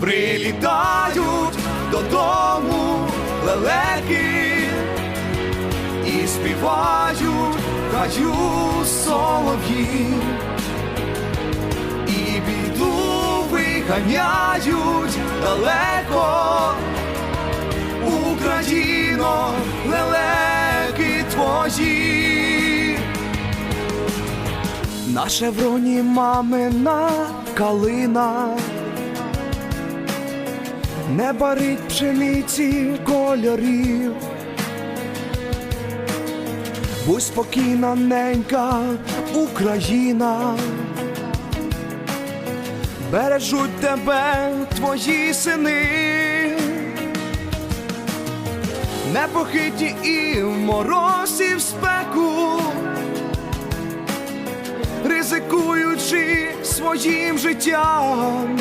прилітають додому лелеки і співають хаю солов'ї, і біду виганяють далеко. Україно, лелеки твої. На шевроні мамина калина, не барить пшениці кольорів. Будь спокійна, ненька Україна, бережуть тебе твої сини. Непохиті і в мороз, в спеку, ризикуючи своїм життям,